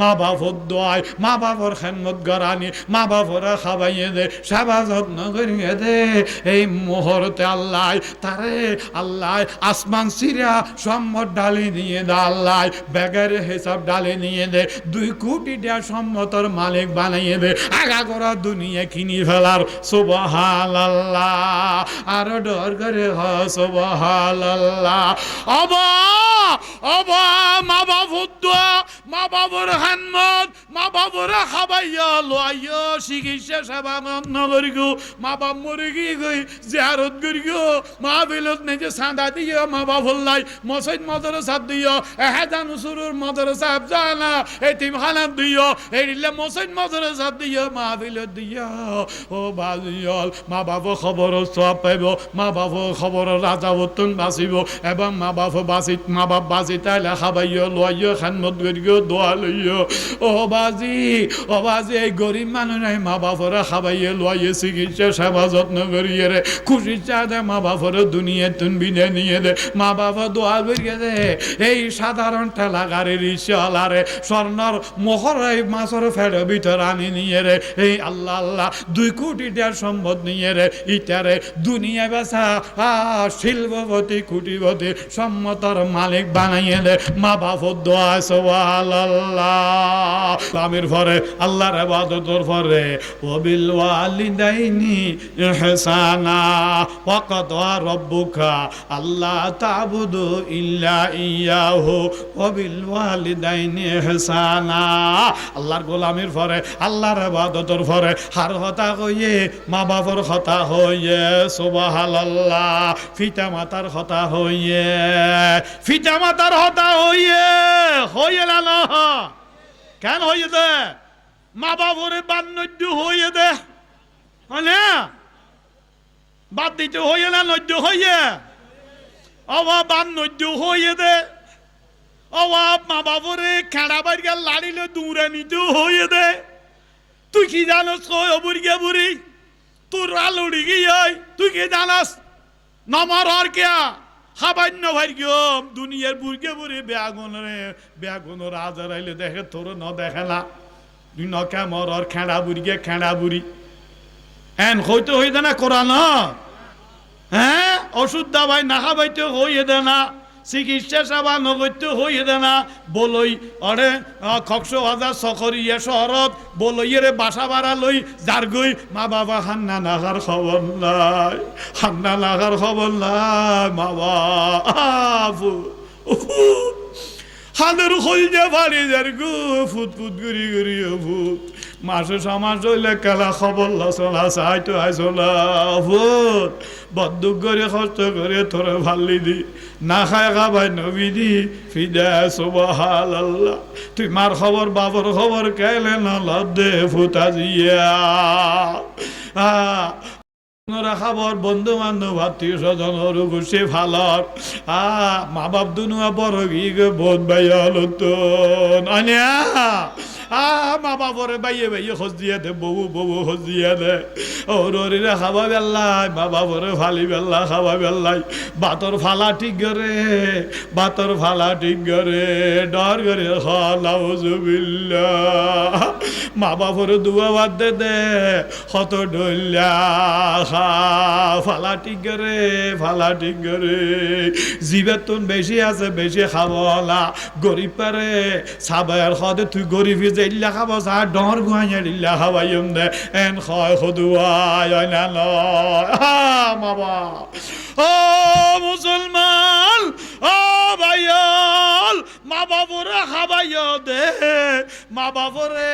মা বাপর দোয়ায়, মা বাপর খেনমত গরানি মা বাপর খাবাইয়ে দে সেবা যত্ন করিয়ে দে এই মোহরতে আল্লাহ তারে, আল্লাহ আসমান সিরা সম্মত ডালে নিয়ে দে আল্লাহ ব্যাগের হিসাব ডালি নিয়ে দে, দুই কোটি টাকা সম্মতর মালিক বানাইয়ে দে, আগা করা দুনিয়া কিনি ফেলার সুবহান আল্লাহ আরও ডর করে হ সুবহান আল্লাহ অবা অবা, মা বাবুর দোয়া, মা বাবুর হানমত মা বাবুর খাবাইয়া লোয়াইয়া চিকিৎসা সেবা যত্ন করি গো। মা বাপ মরে গিয়ে গই, জিয়ারত করি মা বিলত নিজে সাঁদা দিও মা বাবুর লাই মসজিদ, মাদ্রাসা দিও এহেদান উসুরুর মাদ্রাসা জানা এতিম খানা দিও এরিলে মসজিদ, মাদ্রাসা দিও মা বিলত দিও ও বাজিয়ল, মা বাবু খবর সব পাইব, মা বাবু খবর রাজা উত্তন বাঁচিব এবং মা বাবু বাঁচি মা বাপ বাঁচি তাইলে খাবাইও লইও খানমত করিও দোয়া লইও ও বাজি ও বাজি, এই গরিব মানুষ মা খাবাইয়ে লইয়ে চিকিৎসা সেবা যত্ন করিয়ে রে। খুশি চা দে মা বাপরে দুনিয়া তুন বিদে নিয়ে দে। মা করিয়ে দে। এই সাধারণ ঠেলা গাড়ির স্বর্ণর ফেড়ে ভিতর আনি নিয়ে রে। এই আল্লাহ আল্লাহ, দুই কোটি টাকার সম্পদ নিয়ে রে। ইটারে দুনিয়া বেচা শিল্পপতি, কুটিপতি, সম্মতর মালিক বানাইয়ে দে। মা বাপর দোয়া সওয়াল আল্লাহ। আমির পরে আল্লাহর ইবাদতর পরে ওবিল ওয়ালিদাইনি ইহসানা, ওয়াকাদ রব্বুকা আল্লাহ তাবুদু ইল্লা ইয়াহু। ওবিল ওয়ালিদাইনি ইহসানা, আল্লাহর গোলামির পরে আল্লাহর ইবাদতর পরে হার হতা কইয়ে মা বাপর কথা হইয়ে, সুবহানাল্লাহ। পিতা মাতার কথা হইয়ে পিতা মাতার হতা হইয়ে হইয়ে না কেন হইয়ে দে? মা বাবরে বান্নদ্য হইয়ে দে। মানে বাদ দিতে হইয়ে না, নদ্য হইয়ে? অবা বান্নদ্য হইয়ে দে। অবা মা বাবরে খেড়া বাড়িয়া লাড়িলে দূরে নিতে হইয়ে দে। তুই কি জানোস কই বুড়ি তোর আলুড়ি গিয়ে তুই কি জানাস? নমর আর কিয়া? হাবান্য ভাই দুনিয়ার বুড়কে বুড়ি বেয়াগুন রে বেয়াগুন রাজার আইলে দেখে তোর ন দেখে না। তুই ন কেমর আর খেড়া বুড়িকে খেঁড়া বুড়ি। এন হইতে হইতে না কোরআন? হ্যাঁ ওষুধ দাবাই না খাবাইতে হইয়ে দে না। চিকিৎসা সেবা নগত্য হইয়ে না। বলই অরে খকশ হাজার চকরিয়া শহরত। বলইয়েরে বাসা বাড়া লই, যার গই মা বাবা হান্না নাগার খবর নাই। হান্না নাগার খবর নাই, মা বাবু। হানের হইল বাড়ি যার গো ফুট ফুট গুড়ি গুড়ি ফুট মাসে সমাজ হইলে কেলা খবর লসলা চাইতো আইসলা। ফুট বদুক করে কষ্ট করে তোরে ভাল্লি দি। না খায় খাবাই নবী দি, ফিদা সুবহাল আল্লাহ তুই মার খবর বাবর খবর, কেলে না লদ্দে ফুটা জিয়া ওরা খাবার বন্ধু বান্ধব আত্মীয় স্বজন হরু খুশি ভালর আ মা বাপ দুনুয়া বড় গি গে বোধ বাইয়া তো আনিয়া আ, মা বাপরে, বাইয়ে বাইয়ে খোঁজ দে, বউ বউ খোঁজ দিয়ে দে ওরে খাবা বেল্লাই মা বাপরে, ফালি বেল্লা খাবা বেল্লাই। বাতর ফালা ঠিক করে বাতর ফালা ঠিক করে ডর করে খালাও জুবিল্লা মা বাপরে, দুয়া বাদ দে দে, হত ডল্লা খা, ফালা ঠিক করে ফালা ঠিক করে জিবের তুন বেশি আছে, বেশি খাবলা গরিব পারে, সাবায়ার খদে তুই গরিব যে ইল্লা খাব চা ডর গুয়াইয়া ইল্লা খাবাইম দে এন খয় খদুয়াই না নয় বাবা ও মুসলমান, ও ভাইয়াল, মা বাবরে খাবাইয়া দে। মা বাবরে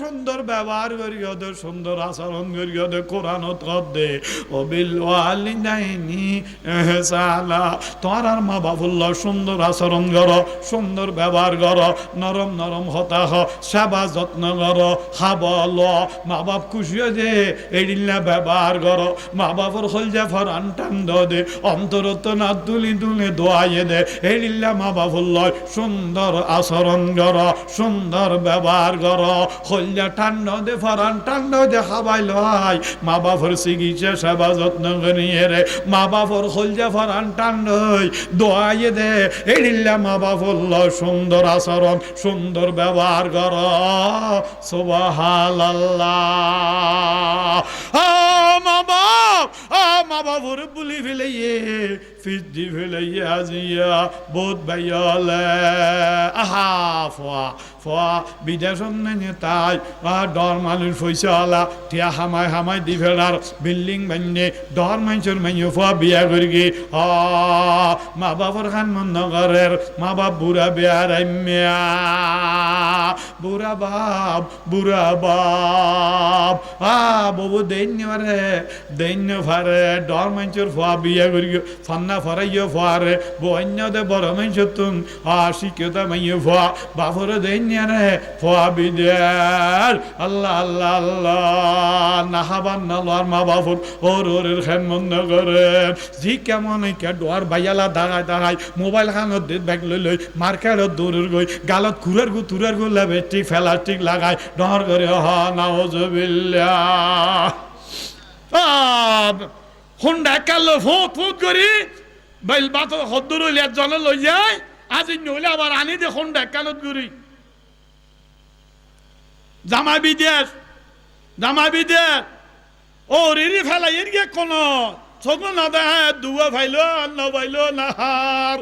সুন্দর ব্যবহার করিয়া দে, সুন্দর আচরণ করিয়া দে, কোরআন দে। ও বিল ওয়ালিদাইনি এহসালা তোমার আর মা বাবুল্লা সুন্দর আচরণ কর, সুন্দর ব্যবহার কর, নরম নরম হতা হ, সেবা যত্ন কর খাবল মা বাপ খুশি হয়ে দে এডিল্লা ব্যবহার কর। মা বাবার হল যে ফরান টান দে। অন্তরত না তুলি তুলি দোয়াইয়ে দে। এডিল্লা মা বাবুর লয় সুন্দর আচরণ কর, সুন্দর ব্যবহার কর। হলজা টান্ড দে, ফরান টান্ড দে, খাবাই লয়। মা বাবার চিকিৎসা সেবা যত্ন করিয়ে রে। মা হলজা ফরান দোয়াইয়ে দে। এডিল্লা মা বাবুর লয় সুন্দর আচরণ, সুন্দর ব্যবহার কর। সুবহানাল্লাহ। আ মা বাবুর বুলি ফেলাইয়ে ফিজি ফেলাইয়ে আজিয়া বহুত বাইয়ালে। আহা ফোয়া ফোয়া বিদেশ নেনে তাই ডর মানুষ পয়সাওয়ালা টিয়া হামাই হামাই দি ফেলার বিল্ডিং বান্যে ডর মানুষের মাইয়ে ফোয়া বিয়া করি গে মা বাবার খান মন নগরের মা বাপ বুড়া বিয়ার বুড়া বাপ বুড়া বাপ। আ বাবু দৈন্য ফারে দৈন্য ফারে ডর বিয়া করি ফান্না ফরাইয় দে বড় মানুষ তুম আ দৈন্য রে বিদের আল্লাহ আল্লাহ আল্লাহ, নাহাবান মা বাপুর ওর খেন মন্দ করে। জি কেমন কে ডোয়ার বাইয়ালা দাঁড়ায় দাঁড়ায়, মোবাইল খানত ব্যাগ লই লই মার্কেটত দৌড়ের গই, গালত কুরের গু, তুরের গু লেবে টিক ফেলার টিক লাগায় ডর করে, হ নাওজবিল্লা হুন্ডা কালো ফুট ফুট করি বাইল বাত হদ্দুর হইলে একজনে লই যায়, আজ নইলে আবার আনি দে হুন্ডা কালত করি জামা বিদেশ জামা বিদেশ, ও রিরি ফেলাই এর গিয়ে না দেয় দুয়া ভাইলো না ভাইলো না হার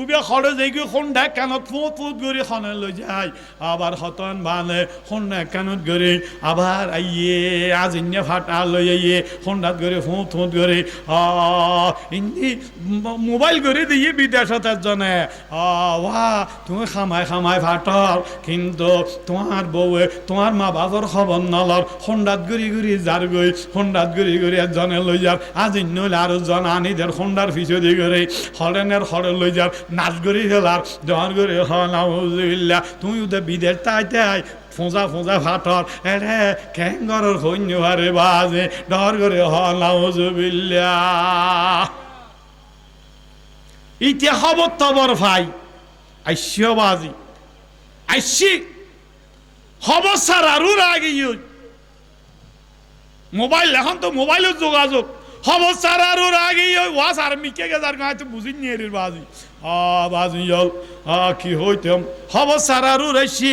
উবে খড়ে গিয়ে সন্ধ্যা কানত ফুট ফুট করে খনে লৈ যায়। আবার হতন বানে সন্ধ্যা কানত করে আবার আইয়ে আজ ইন্নে ফাটা লই আইয়ে সন্ধ্যাত করে ফুট ফুট করে ইন্দি মোবাইল করে দিয়ে বিদেশত এজনে ওয়া তুমি খামাই খামাই ফাটর কিন্তু তোমার বউয়ে তোমার মা বাবার খবর নলর সন্ধ্যাত ঘুরি ঘুরি যার গই সন্ধ্যাত ঘুরি ঘুরি একজনে লৈ যার আজ ইন্নলে আরও জন আনিদের সন্ধ্যার পিছু দি হরেনের হরে লৈ যার নাচ করি ফেলার জন করে হলাউজুবিল্লা তুমি তো বিদেশ তাই তাই ফোঁজা ফোঁজা ফাটর এরে খেঙ্গরের সৈন্য বাজে ডর করে হলাউজুবিল্লা ইতিয়া খবর তবর ভাই, আইসিও বাজি, আইসি খবর আরও রাগে মোবাইল, এখন তো মোবাইলের যোগাযোগ। খবর স্যার আরও রাগে ওয়া স্যার মিকে গেজার গাঁ তো বুঝি নিয়ে বাজি আ বাজি জল আ কি হইতাম খবর স্যার আরও রাইছি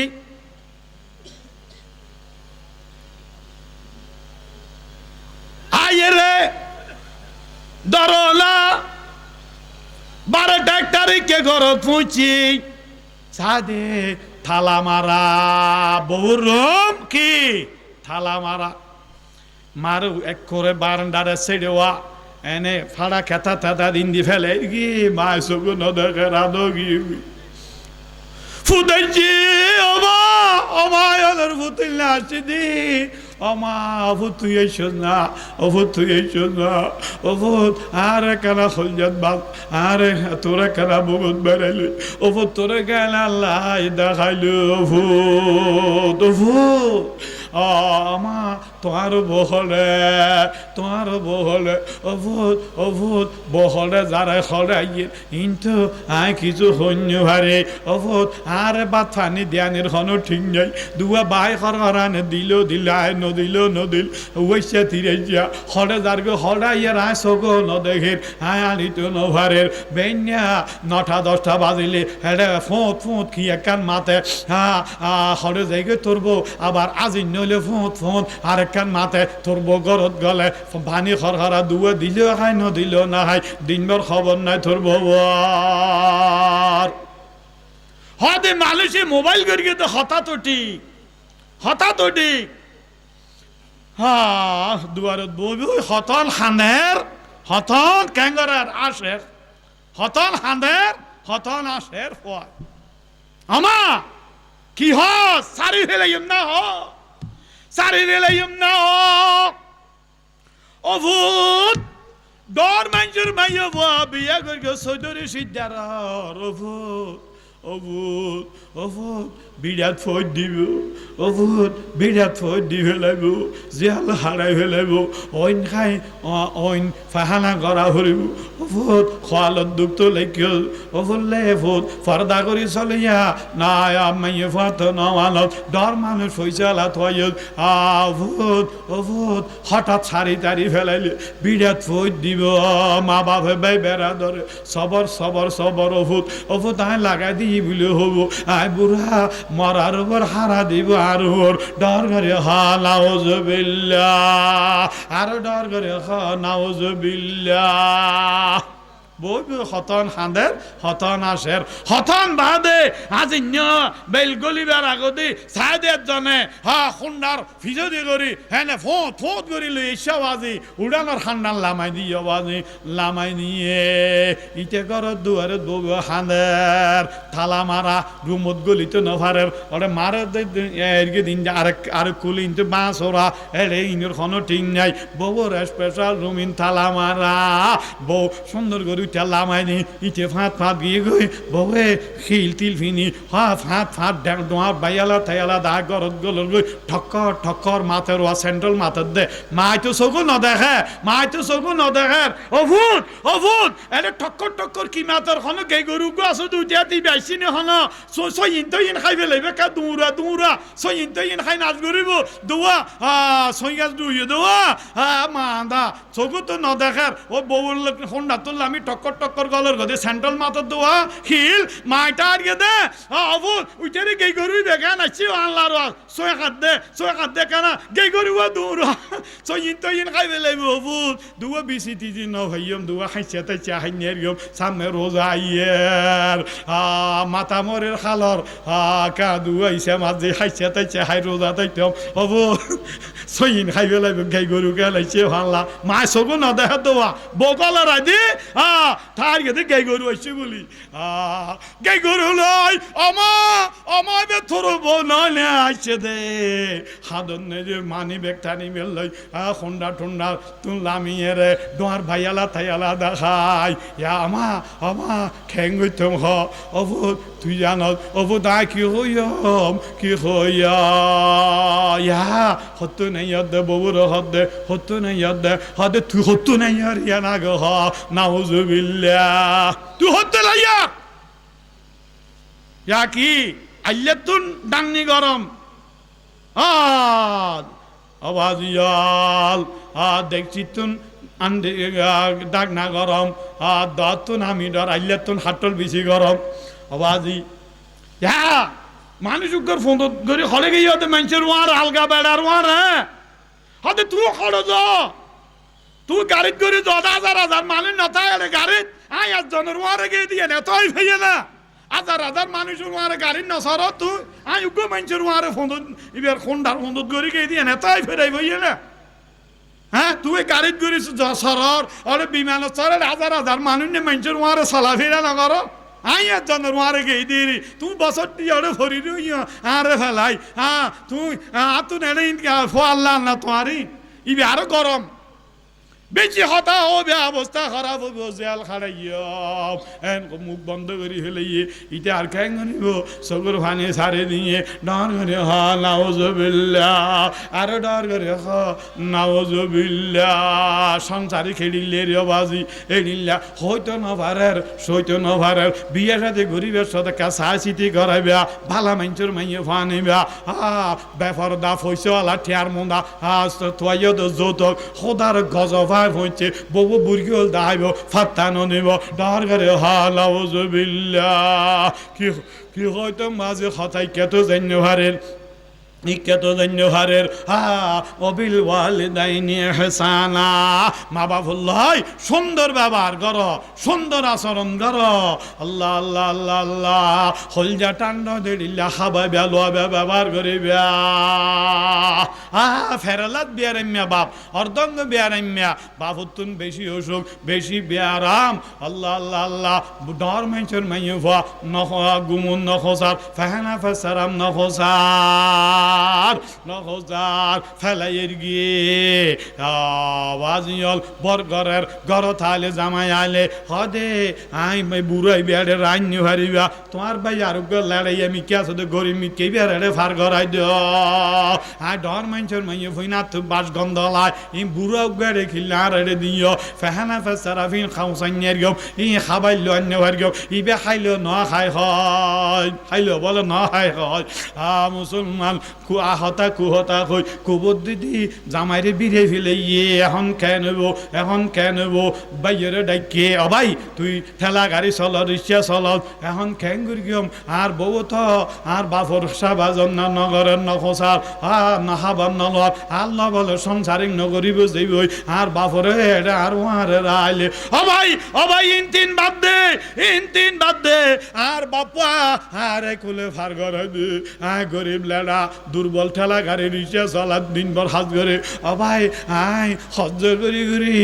আইয়ে রে দরলা বারোটা তারিখে ঘরত পৌঁছি সাদে থালা মারা বহুর রুম কি থালা মারা মারু এক করে বারান্দারে ছেড়েওয়া, এনে ফাড়া খেতা থেতা দিন দি ফেলে, কি মায় সগু নদকে রাধো গি ফুটাইছি অমা অমায় ওদের ফুটিলে আসছি দি অমা অভূত তুই এসো না অভূত তুই এসো না অভূত আরে কেনা হলজাত বাপ, আরে তোরা কেনা বহুত বেড়াইলি অভূত তোরে গেল আল্লাহ দেখাইলো অভূত অভূত আমা তোমার বহলে তোমার বহলে, অভূত অভূত বহলে যারা খড়াইয়ে কিন্তু আয় কিছু সৈন্য ভারে অভূত আরে বাত ফানি দিয়ানের ঠিক নাই। দুয়া বাই খরানে দিল দিল, আয় নদিল নদিল ওইসা তিরাইয়া খড়ে যার গো খড়াইয়া আয় সগো নদেখের আয় আনি তো নভারের বেন্যা নটা দশটা বাজিলে, হেডে ফোঁত ফোঁত কি একান মাতে হ্যাঁ খড়ে যাইগে তোরবো, আবার আজি নইলে ফোঁত ফোঁত আর একান মাতে তোরবো গরত গলে, পানি খরখরা দুয়ে দিলেও খাই নদিল না খাই দিনভর খবর নাই তোরবো হতে মানুষে মোবাইল করিয়ে তো হঠাৎ ঠিক হঠাৎ ঠিক। হা দুয়ারত বই হতল খানের হতন ক্যাঙ্গরার আশের হতন হাঁদের হতন আশের ফয় আমা কি হ সারি ফেলাইম না হ? সারি ফেলাইম না হ অভূত ডর মানুষের মাইয়া বাবা বিয়া করি বিরাট ফৌজ দিব। অভূত বিরাট ফৌজ দি ফেলাইব জিয়াল হারাই ফেলাইব অইন খাই অইন ফাহানা করা ফুরিব অভূত খোয়ালত দুঃখ লেখিও অভুল্লে ফুট ফর্দা করি চলিয়া। নাই মাইয়ে ফাত নমানত ডর মানুষ ফৈসালা থয় আভূত অভূত হঠাৎ সারি তারি ফেলাইলে। বিরাট ফৌজ দিব। মা বাপে বাই বেড়া ধরে সবর সবর সবর অভূত অভূত আয় লাগাই দিই বলে হব। আয় বুড়া মরার উপর হারা দিব আর ওর ডর করে হাউজ বিল্লা আর ডর করে হাউজ বিল্লা বই হতন হাঁদের হতন আসের। হতন বাদে আজ ইন্য বেল গলিবার আগতে সাইদের জনে হা খুন্ডার ফিজদি করি হেনে ফোঁত ফোঁত করি লই এসব আজি উড়ানোর খান্ডার লামাই দিয়ে বাজি লামাই নিয়ে। ইতে কর দুয়ারে বউ হাঁদের থালা মারা রুমত গলিতে নভারের ওরে মারে এরকে দিন আরেক আরেক কুলি ইনতে বাঁশ ওরা এরে ইনের কোনো ঠিক নাই বউর স্পেশাল রুম ইন থালা মারা বউ সুন্দর করে উঠে লামাইনি ইতে ফাঁত ফাঁত গিয়ে গই, বউয়ে খিল তিল ফিনি হা ফাঁত ফাঁত ডোয়া বাইয়ালা থাইয়ালা দা গরত গলর গই, ঠক্কর ঠক্কর মাথার ওয়া সেন্ট্রাল মাথার দে। মাই তো চকু নদেখে, মাই তো চকু নদেখে। অভূত অভূত এনে ঠক্কর ঠক্কর কি মাথার হনো গে গরু গো আছো দুটিয়া দি বাইছি নে হনো সই ইন তো ইন খাই ফেলাইবে কা দৌড়া দৌড়া সই ইন খাই নাচ করিব দোয়া সই গাছ দুইয়ে দোয়া আ, মান্দা চকু তো নদেখার ও বউর হোন্ডা তুললে আমি টক্কর টক্কর গলর গদে সেন্ট্রাল মাথার দোয়া, হিল, মাইটা আর দে। অবুল উইটারে গেই গরু বেগা নাচি আনলার সয় হাত দে সয় হাত দে, কেনা? গেই গরু ইন তো ইন খাই ফেলাইব অবুল দুয়া বিসি তিজি ন ভাইয়ম দুয়া খাইছে তাই চা হাই নেরিয়ম সামনে রোজা আইয়ের। আ, মাথা মরের খালর। আ, কা দুয়া ইসে মাঝে খাইছে তাই চা হাই রোজা তাইতম অবুল সইন খাই ফেলাইব গাই গরু গেলাইছে ভাল্লা মা সগু না দেখা দেওয়া বকলার আদি আ তার গেতে গাই গরু আইছে বলি আ গাই গরু লই আমা আমায় বে থর বনালে আইছে দে হাদন নে যে মানি বেগ টানি মেল লই আ খন্ডা ঠন্ডা তুন লামিয়ে রে দোয়ার ভাইয়ালা থাইয়ালা দেখাই ইয়া আমা আমা খেং গইতম হ অবু তুই জানত অবু দা কি হইয়ম কি হইয়া ইয়া হতো দে হদে তুই হতো নাই আর ইয়া না গো হ নাউজুবিল্লাহ তুই হতো লাইয়া ইয়া কি আইয়াতুন ডাংনি গরম আদ আওয়াজ ইয়াল আ দেখছি তুন আন্ডে ডাক না গরম আ দাতুন আমি ডর আইয়াতুন হাটল বেশি গরম আওয়াজি ইয়া মানুষ উগ্র ফোন করে হলে গিয়ে হতে মানুষের ওয়ার আলগা বেড়ার ওয়ার হ্যাঁ? হতে তুই খরচ তুই গাড়িত করে যত হাজার হাজার মানুষ নথায় আরে গাড়িত। আই একজনের ওয়ারে গিয়ে দিয়ে না, তুই ভেয়ে না। হাজার হাজার মানুষের ওয়ারে গাড়ির নসর তুই। আই উগ্র মানুষের ওয়ারে ফোন এবার খন্ডার ফোন করে গিয়ে দিয়ে না, তাই ফেরাই ভেয়ে না। হ্যাঁ তুই গাড়িত করিস সরর, আরে বিমান চরের হাজার হাজার মানুষ নে মানুষের ওয়ারে চলাফেরা না করো। আই জনের ওয়ারে গেই দিরি তুই বসতি আরে ভরি রই আরে ফেলাই হ্যাঁ তুই আতু নেড়ে আল্লাহ না তোমারই ইবে আরও গরম। বেশি হতা হবে, অবস্থা খারাপ হবে, জেল খারাইয়াম এন মুখ বন্ধ করি ফেলে ইটা আর কেন নিব? সগর ভানে সারে দিয়ে ডর করে হ নাওজবিল্লা আরও ডর করে হ নাওজবিল্লা সংসারে খেলিলে রে বাজি এড়িল্লা হয়তো নভারের সইতো নভারের বিয়ে সাথে গরিবের সাথে কাছা চিঠি করাইবা, ভালা মাইঞ্চর মাইয়ে ফানিবা হা বেফর দা ফইসওয়ালা ঠেয়ার মুন্দা হা তো যৌতুক। খোদার গজবা হচ্ছে বউ হল দাইব, ফাত্তানো নিব, ডার ঘরে হালাউজবিল্লা কি কি হয়তো মাঝে হতাই কেত জান্য হারের ইজ্ঞাত হারের, হা, অবিল ওয়ালিদাইনি হেসানা মা বাবুল্লাহ, সুন্দর ব্যবহার কর, সুন্দর আচরণ কর। আল্লাহ আল্লাহ আল্লাহ আল্লাহ, হলজা টান্ড দিল্লা খাবা বেলো ব্যবহার করিবা। আ, ফেরালাত বিয়ারাম্যা বাপ, অর্ধঙ্গ বিয়ারাম্যা। বাবুতুন বেশি অসুখ, বেশি বিয়ারাম আল্লাহ আল্লাহ আল্লাহ, ডর মাইচর মাইয়া নখ, গুমুন নখসার ফেহানা, ফেসারাম নখসার নখসার ফেলাইয়ের গিয়ে আওয়াজিয়ল বরগরের গর থালে জামাই আলে হদে, আই মাই বুড়াই বেড়ে রান্য হারিবা তোমার ভাই আরোগ্য লড়াই আমি কে আছে গরিব মি কে বেড়ে ফার গরাই দিও আই ডর মাইনছর মাইয়ে ফইনা তো বাস গন্ধ লাই ই বুড়া গড়ে খিলা রেড়ে দিও ফেহানা ফেসারাফিন খাউসাইনের গম ই খাবাইল অন্য হার গম ইবে খাইলো ন খাই হয় খাইলো বলে ন খাই হয়, আ মুসলমান কু আহতা কুহতা কই কুবর দিদি জামাইরে বিরে ফেলে ইয়ে এখন কে নেব এখন কে নেব বাইরে ডাইকে অবাই তুই ঠেলা গাড়ি চল, রিক্সা চল, এখন খেং গিয়ম আর বউ তো, আর বাপর সাবাজন না নগরের নখসার আর নাহাবার নলর আল্লাহ বলে সংসারিক নগরী বুঝেই আর বাপরে এটা আর ওয়ারে রাইলে অবাই অবাই ইন তিন বাদ দে, ইন তিন বাদ দে, আর বাপা আরে কুলে ফার করে দে আয় গরিব লেডা দুর্বল ঠেলা গাড়ি রিক্সা চলার দিনভর হাত করে অবাই আয় হজ্জ করি করি,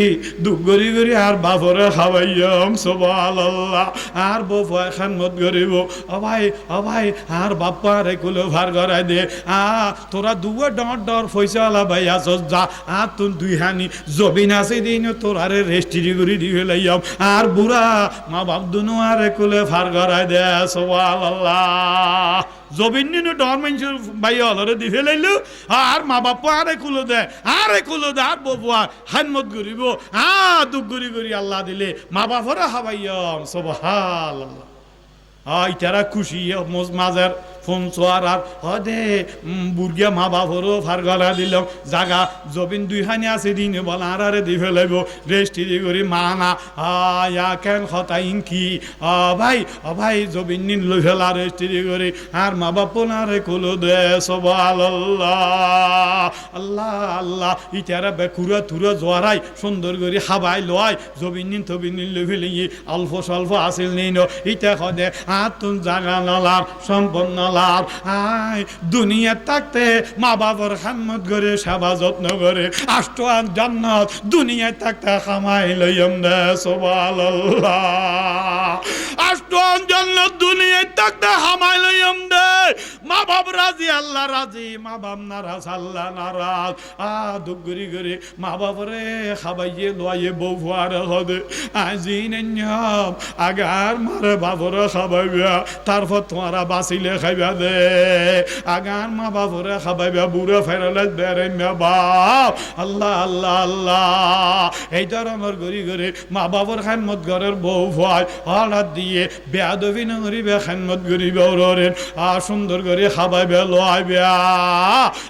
দুঃখ করি করি, আর বাপরে খাওয়াইয়াম সবাল আল্লাহ আর বউ এখন মত করিব অবাই অবাই আর বাপ্পা রে কুলে ফার করাই দে, আ, তোরা দুয়ে ডর ডর ফয়সালা ভাই আস যা আর তুই দুই হানি জবিন আছে দিন তোরারে রেস্টিরি করি দি ফেলাইয়াম আর বুড়া, মা বাপ দুনু আর কুলে ফার করাই দে সবাল আল্লাহ জবিন নিনু ডর মানুষের ভাই অলরে দি ফেলাইলো আর মা বাপ আরে কুলো দে, আরে কুলো দে, আর বপুয়া হানমত গরিব। আ, দুঃখ গরি গরি আল্লাহ দিলে। মা বাপরা হাবাইয়াম, সুবহানাল্লাহ। আল্লাহ ইতারা তারা খুশি, মোজ মাজার ফোন চোয়ার আর হদে বুর্গিয়া মা বাপরও ফার গলা দিল জাগা, জবিন দুইখানি আছে দিনে বল আর আরে দি ফেলাইব রেস্টি দি করি মা না আয়া কেন খতা ইনকি আ ভাই, অ ভাই, জবিন নিন লই ফেলা রেস্টি দি করি। আর মা বাপ রে কুলো দে সবাল আল্লাহ আল্লাহ আল্লাহ ইটারা বেকুরা তুরা জোয়ারাই, সুন্দর করে হাবাই লয়। জবিন নিন তবিন নিন লই ফেলে অল্প স্বল্প আসিল নিন। ইটা খদে আর জাগা নলার সম্পন্ন লাভ। আয়, দুনিয়া থাকতে মা বাবার হাম্মত করে, সেবা যত্ন করে। আষ্ট আন জান্নাত, দুনিয়া থাকতে খামাই লইম দে সোবাল আষ্ট জান্নাত মা বাপ রাজি, আল্লাহ রাজি, মা বাপ নারাজ, আল্লাহ নারাজ। আ দুগুরি করে মা বাপরে খাবাইয়ে লয়ে বউ ফুয়ার হবে আজি নিয়ম আগার মারে বাবরে খাবাইবা তারপর তোমারা বাঁচিলে খাইবা দে। আগার মা বাবরে খাবাইবা বুড়ে ফেরালে বেড়ে বাপ। আল্লাহ আল্লাহ আল্লাহ। এই ধরনের গড়ি গড়ি মা বাবর খানমত ঘরের বউ ভয় হঠাৎ দিয়ে বেয়াদবি নগরিবে খানমত গরিবে ওরেন আ, সুন্দর করে খাবাইবে লয় বেয়া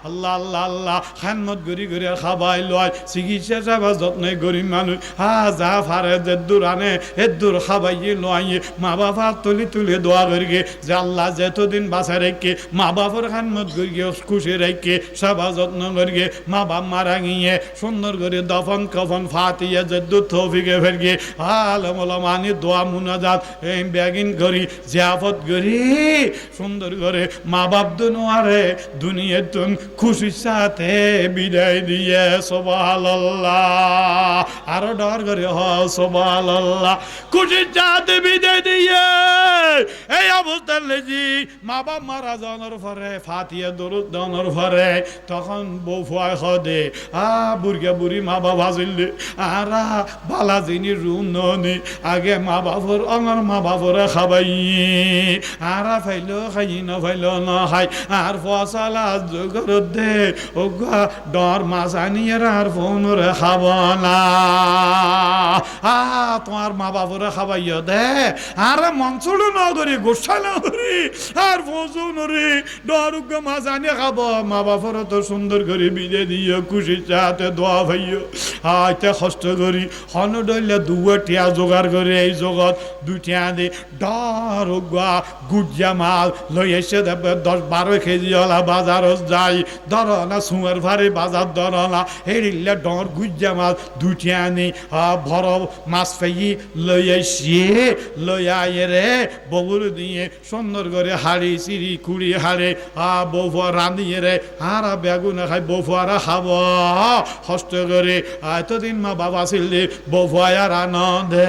আল্লাহ আল্লাহ আল্লাহ খানমত গরি গরি খাবাই লয়। চিকিৎসা যাবা যত্নে গরিব মানুষ হা, যা ফারে, যে দূর আনে, এ দূর খাবাইয়ে লয়। মা বাবা তুলি তুলি দোয়া করিগে যে আল্লাহ যেতদিন বাঁচা রেখে, মা বাবার খানমত গরিয়ে খুশি রেখে, সবা যত্ন করিয়ে মা বাপ মারা গিয়ে, সুন্দর করে দফন কফন ফাটিয়ে, যে থফিকে ফেরগে। আলমানি দোয়া মুনাজাত, এই ব্যাগিন করি জিয়াফত করি সুন্দর করে মা বাপ দুনুয়ারে দুনিয়া তুন খুশির সাথে বিদায় দিয়ে সোবাল আরও ডর করে, হ সোবাল খুশির সাথে বিদায় দিয়ে, এই অবস্থান লেজি মা বাপ মারা যাওয়ার পরে ফাটিয়ে দরুদ দেওয়ার পরে, তখন বউ ফুয়ায় হদে, আ বুড়িয়া বুড়ি মা বাবা জিল্লি আরা বালাজিনি রুম ননি, আগে মা বাবর আমার মা বাবরে খাবাই, আরা ফাইল খাই, ন ফাইল ন খাই আর ফসালা জগর দে ও ডর মাছ আনিয়ে আর ফোন রে খাব না আ, তোমার মা বাবরে খাবাইয় দে, আরে মঞ্চল নগরী গোসা নগরী, আর হসুন রে ডরুগ মাছ আনে খাব। মা বাপর তো সুন্দর করে বিদে দিও খুশি চাতে দোয়া ভাইও। আইতে কষ্ট করি, হন ডইলে দুয়া টিয়া জোগাড় করে এই জগৎ দুটিয়া দে। ডরুগা গুজিয়া মাল লই এসে দেবে দশ, বারো কেজি ওলা বাজারত যাই। ধর না সুয়ার ভারে বাজার ধর না হেরিলে ডর গুজিয়া মাল দুটিয়া নেই বড় মাছ ফেই লই এসিয়ে লই আয়ে রে ববুর দিয়ে সুন্দর করে হাড়ি চিড়ি কুড়ি হাড়ে। আ বউফা রাঁধিয়ে রে, হারা বেগুন খাই বউফারা খাব। হস্ত করে এতদিন মা বাবা ছিল বউফায়ার আনন্দে।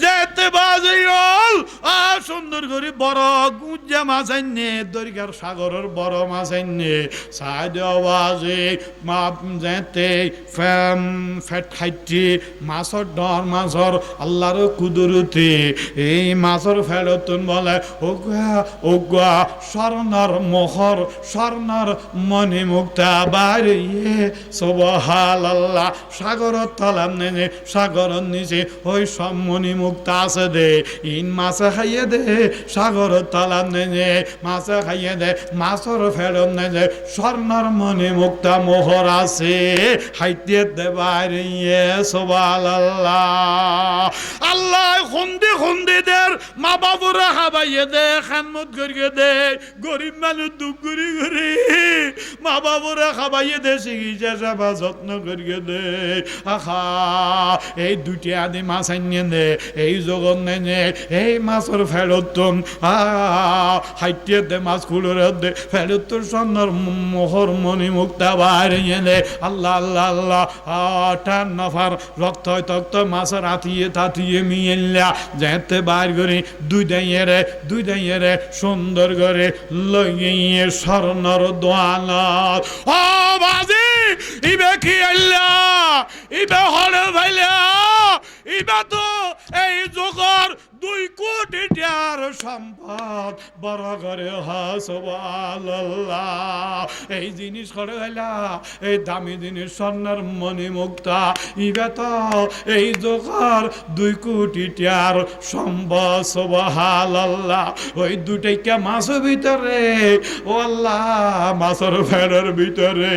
যেতে বাজিল, আ, সুন্দর করে বড় গুজ্জা মাছ আইনে দরিকার সাগরের বড় মাছ মা যেতে ফ্যাম ফ্যাট মাছর ডর মাছর আল্লাহর কুদুরতে। এই মাছর ফেরতুন বলে, ওগা ওগা, স্বর্ণর মোহর, স্বর্ণর মনে মুক্তা বাড়িয়ে সবহাল আল্লাহ সাগর তলাম নেনে সাগর নিচে, ওই সব মনি মুক্তা আছে দে। ইন মাছে খাইয়ে দে, সাগর তলাম নেনে মাছে খাইয়ে দে মাছর ফেরত নেনে স্বর্ণর মনে মুক্তা মোহর আছে। হাইতে দে বাড়িয়ে সবাল আল্লাহ আল্লাহ খুন্দি খুন্দি মা বাবুরা হাবাইয়ে দে খানমত করিয়ে দে, গরিব মানুষ দুঃখ করি করি। মা বাবুরা খাবাইয়ে দে, চিকিৎসা সেবা যত্ন করিয়ে দে। আহা, এই দুটি আদি মাছ আনিয়ে দে এই জগন নে এই মাছের ফেরত হাইটিয়ে দে মাছ কুলোরে দে ফেরত তোর সন্ন্যর মোহর মনি মুক্তা বাড়িয়ে দে আল্লাহ আল্লাহ আল্লাহ টান নফার রক্ত তক্ত মাছের আতিয়ে তাতিয়ে মিয়েল্লা যেতে বার করে দুই দাইয়ে রে দুই দাইয়ে রে সুন্দর করে লইয়ে স্বর্ণর দোয়ালত ও বাজি ইবে কি আল্লা ইবে হরে ভাইলা? ইবে তো এই জগর দুই কোটি টাকার সম্পদ। বড় করে হাসবাল্লাহ এই জিনিস করে হইলা, এই দামি জিনিস স্বর্ণের মণি মুক্তা। ইবে তো এই জোগার দুই কোটি টাকার সম্পদ সবহাল্লাহ ওই দুটাইকা মাছের ভিতরে? ও আল্লাহ, মাছের ফেরের ভিতরে।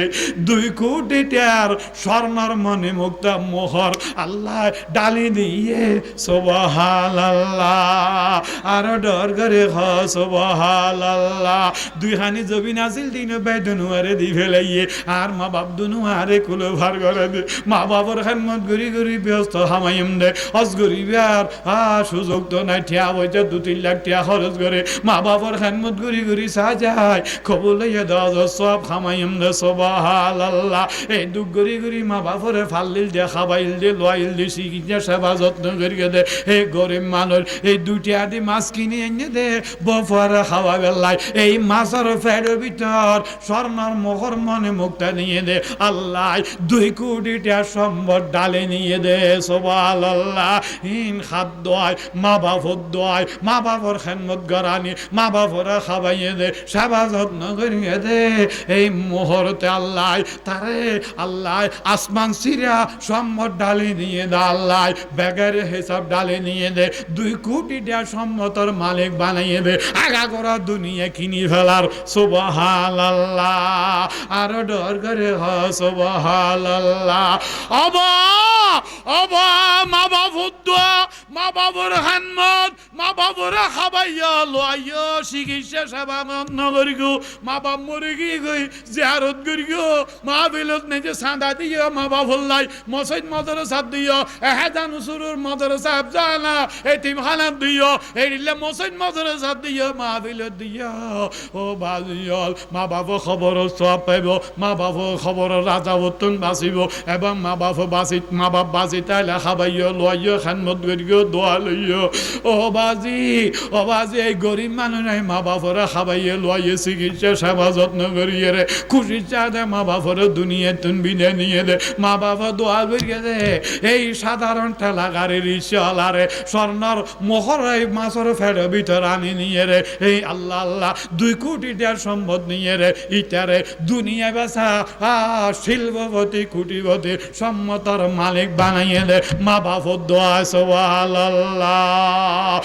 দুই কোটি টাকার স্বর্ণর মণি মুক্তা মোহর আল্লাহ ডালি দিয়ে সবহাল আল্লাহ আর ডর করে হসবহাল আল্লাহ দুই হানি জবিন আসিল দিন বেদনুয়ারে দি ফেলাইয়ে। আর মা বাপ দুনুয়ারে কুলো ভার করে দে। মা বাবার খানমত গরি গরি ব্যস্ত হামাইম দে। হস গরিবার আ সুযোগ নাই, ঠিয়া বইতে দু তিন লাখ টিয়া খরচ করে। মা বাবার খানমত গরি গরি সাজায় খবর লইয়া দাও সব খামাইম দে সবহাল আল্লাহ এই দুঃখ গরি গরি মা বাপরে ফাল্লিল দে, খাবাইল দে, লোয়াইল দে চিকিৎসা সেবা যত্ন করিয়ে দে। হে গরিব মানুষ, এই দুটি আদি মাছ কিনে এনে দে বফারে খাওয়া বেলায়। এই মাছের ফেরের ভিতর স্বর্ণর মোহর মনে মুক্তা নিয়ে দে। আল্লাহ, দুই কোটিটা সম্বর ডালে নিয়ে দে সবাল আল্লাহ হিন খাদ্য আয় মা বাপর দোয়ায়, মা বাপর খেনমত গরানি মা বাপরে খাবাইয়ে দে, সেবা যত্ন করিয়ে দে। এই মোহরতে আল্লাহ, তারে আল্লাহ, আসমান সিরা সম্বর ডালে নিয়ে দে, আল্লাহ। ব্যাগের হিসাব ডালে নিয়ে দে, দুই কোটি টাকা সম্মতর মালিক বানাইয়ে দে আগা করা দুনিয়া কিনি ফেলার সুবহাল আল্লাহ আর ডর করে হ সুবহাল আল্লাহ অবা, মা বাবুর দোয়া, মা বাবুর হানমত, মা বাবুর চিকিৎসা সেবা মন্ন মা বাপ মরে গই, জিয়ারত মা বিলত নিজে সাঁদা দিয়ে মা বাপ হল্লাই মসজিদ, মাদ্রাসা দিও এহেদান উসুরুর মাদ্রাসা জানা এতিম দিও এরিলে মসজিদ মাদ্রাসা দিও মা বিলত দিও ও বাজিয়ল মা বাপ খবর সব পাইব মা বাপ খবর রাজা উত্তন বাঁচিব এবং মা বাপ বাঁচি মা বাপ বাঁচি তাইলে খাবাইও লইও খানমত করিও দোয়া লইও ও বাজি ও বাজি এই গরিব মানুষ নাই মা বাপরা খাবাইয়ে লইয়ে চিকিৎসা সেবা যত্ন করিয়ে রে খুশি চা দে মা বাপরে দুনিয়া তুন বিনে নিয়ে দে মা বাবা দোয়া করিয়ে দে এই সাধারণ ঠেলা গাড়ির এই মাছর ফেড়ে ভিতর আনি নিয়ে রে। এই আল্লাহ আল্লাহ, দুই কোটি টাকার সম্পদ নিয়ে রে। ইটারে দুনিয়া বেসা শিল্পপতি, কুটিপতি, সম্মতর মালিক বানাইয়ে দে। মা বাপ দোয়া আল্লাহ।